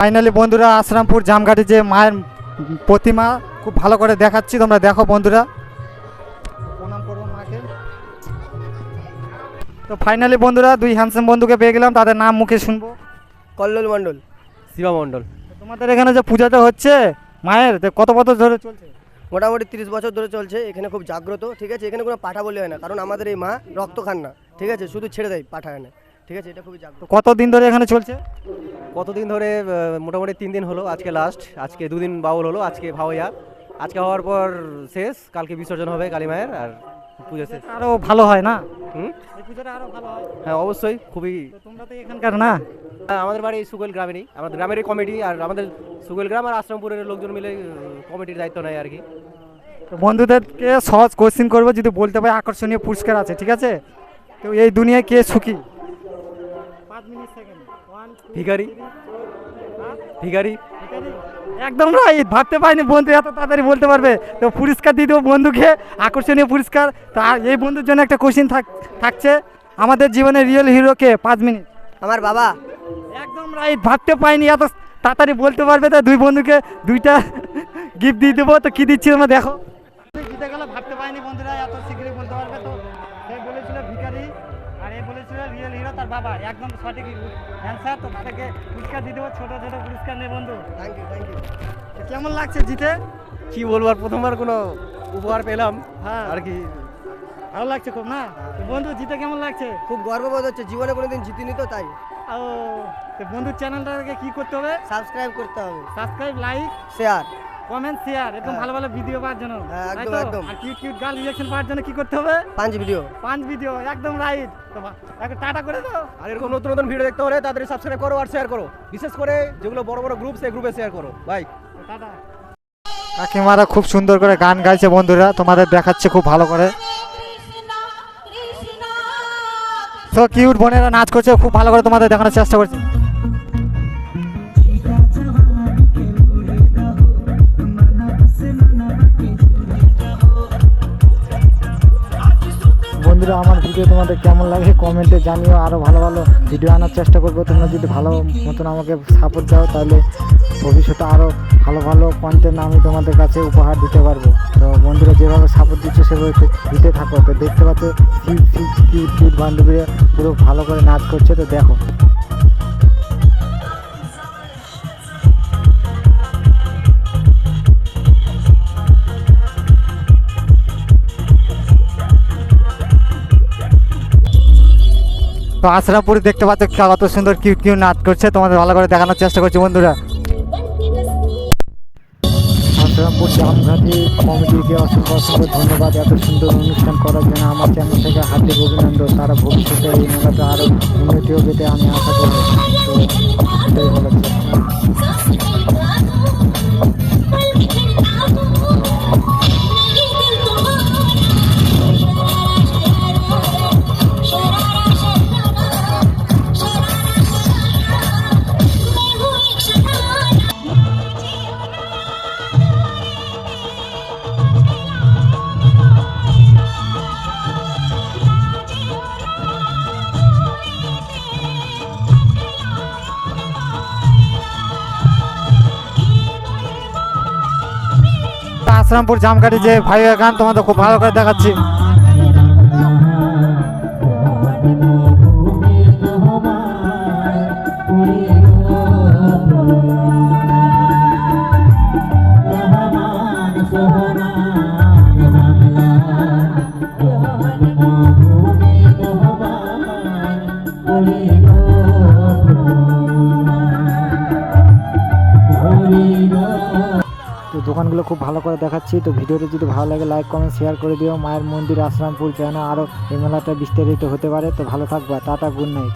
Finally বন্ধুরা আশ্রামপুর জামঘাটে যে মায়ের প্রতিমা খুব ভালো করে দেখাচ্ছি। তোমরা দেখো বন্ধুরা। প্রণাম করব মাকে। তো ফাইনালি বন্ধুরা দুই হ্যান্ডসাম বন্ধুকে পেয়ে গেলাম। তাদের নাম মুখে শুনব। কল্লোল মণ্ডল। শিবা মণ্ডল। তোমাদের এখানে যে পূজাটা হচ্ছে মায়ের তো কত বছর ধরে চলছে? মোটামুটি তিরিশ বছর ধরে চলছে। এখানে খুব জাগ্রত ঠিক আছে? এখানে কোনো পাঠা বলে হয় না কারণ আমাদের এই মা রক্ত খান না ঠিক আছে? শুধু ছেড়ে দেয় পাঠা এনে ঠিক আছে? এটা খুবই তো জাগ্রত কতদিন ধরে এখানে চলছে? কতদিন ধরে মোটামুটি তিন দিন হলো আজকে লাস্ট আজকে দুদিন বাউল হলো আজকে ভাওয়া। আজকে হওয়ার পর শেষ কালকে বিসর্জন হবে কালী মায়ের আর পুজো শেষ। আরও ভালো হয় না? হুম? পুজোটা আরও ভালো হয়। হ্যাঁ অবশ্যই খুবই তোমরা তো এখানকার না? আমাদের বাড়ি সুগোল গ্রামেরই আমাদের গ্রামেরই কমিটি আর আমাদের সুগোল গ্রাম আর আশ্রমপুরের লোকজন মিলে কমিটির দায়িত্ব নেয় আর কি। বন্ধুদেরকে সহজ কোশ্চিন করব যদি বলতে পারে আকর্ষণীয় পুরস্কার আছে ঠিক আছে? তো এই দুনিয়ায় কে সুখী? পাঁচ মিনিট সেকেন্ড ভিখারি? ভিখারি? একদম রাইট ভাবতে পারিনি বন্ধু এত তাড়াতাড়ি বলতে পারবে। তো পুরস্কার দিয়ে দেবো বন্ধুকে আকর্ষণীয় পুরস্কার। তো আর এই বন্ধুর জন্য একটা কোশ্চিন থাক থাকছে। আমাদের জীবনের রিয়েল হিরোকে পাঁচ মিনিট। আমার বাবা। একদম রাইট ভাবতে পাইনি এত তাড়াতাড়ি বলতে পারবে। তো দুই বন্ধুকে দুইটা গিফট দিয়ে দেবো। তো কী দিচ্ছি তোমরা দেখো। জিতে গেল ভাবতে পাইনি বন্ধুরা এত শীঘ্রই বলতে পারবে। তো সে বলেছিল ভিখারি। আর এ বলেছিল রিয়েল হিরো তার বাবা একদম সঠিক অ্যান্সার তো তাদেরকে পুরস্কার দিয়ে দেবো ছোটো ছোটো পুরস্কার নেই বন্ধু। থ্যাংক ইউ থ্যাংক ইউ তো কেমন লাগছে জিতে? কি বলব আর প্রথমবার কোনো উপহার পেলাম হ্যাঁ। আর কি। ভালো লাগছে খুব না? বন্ধু জিতে কেমন লাগছে? খুব গর্ববোধ হচ্ছে জীবনে কোনোদিন জিতিনি তো তাই। ও বন্ধুর চ্যানেলটাকে কি করতে হবে? সাবস্ক্রাইব করতে হবে। Subscribe like share comment share হ্যাঁ। ভালো ভালো ভিডিও পাওয়ার জন্য। হ্যাঁ, একদম, একদম। আর কিউট কিউট গার্ল রিঅ্যাকশন পাওয়ার জন্য কি করতে হবে? পাঁচ ভিডিও পাঁচ ভিডিও একদম রাইট একটু টাটা করে দাও। আর এরকম নতুন নতুন ভিডিও দেখতে হলে তাড়াতাড়ি সাবস্ক্রাইব করো আর শেয়ার করো। বিশেষ করে যেগুলো বড় বড় গ্রুপ সেই গ্রুপে শেয়ার করো। Bye tata. কাকিমারা খুব সুন্দর করে গান গাইছে বন্ধুরা তোমাদের দেখাচ্ছে খুব ভালো করে। তো কিউট বোনেরা নাচ করছে খুব ভালো করে তোমাদের দেখানোর চেষ্টা করছে। বন্ধুরা, আমার ভিডিও তোমাদের কেমন লাগে কমেন্টে জানিও আরও ভালো ভালো ভিডিও আনার চেষ্টা করব। তোমরা যদি ভালো মতন আমাকে সাপোর্ট দাও, তাহলে ভবিষ্যতে আরও ভালো ভালো কন্টেন্ট আমি তোমাদের কাছে উপহার দিতে পারব। তো বন্ধুরা, যেভাবে সাপোর্ট দিচ্ছে, সেভাবে দিতে থাকো। তো দেখতে পাচ্ছ কিউট বান্ধবীরা পুরো ভালো করে নাচ করছে, তো দেখো। তো আশ্রামপুরি দেখতে পাচ্ছ কত সুন্দর কিউ কিউ নাচ করছে। তোমাদের ভালো করে দেখানোর চেষ্টা করছি, বন্ধুরা। আশরামপুর জামঘাটি কমিটিকে অসংখ্য অসংখ্য ধন্যবাদ। এত সুন্দর অনুষ্ঠান করার জন্য আমার চ্যানেল থেকে হার্দিক অভিনন্দন। তারা ভবিষ্যতে এই মেলাতে আরও উন্নতি হবে আমি আশা করি। তো আশ্রামপুর জামঘাটি যে ভাই গান তোমাদের খুব ভালো করে দেখাচ্ছি। তো দোকানগুলো খুব ভালো করে দেখাচ্ছি। তো ভিডিওটি যদি ভালো লাগে লাইক কমেন্ট শেয়ার করে দিও। মায়ের মন্দির, আশ্রামপুর, যেন আরও এই মেলাটা বিস্তারিত হতে পারে। তো ভালো থাকবে, টাটা গুড নাইট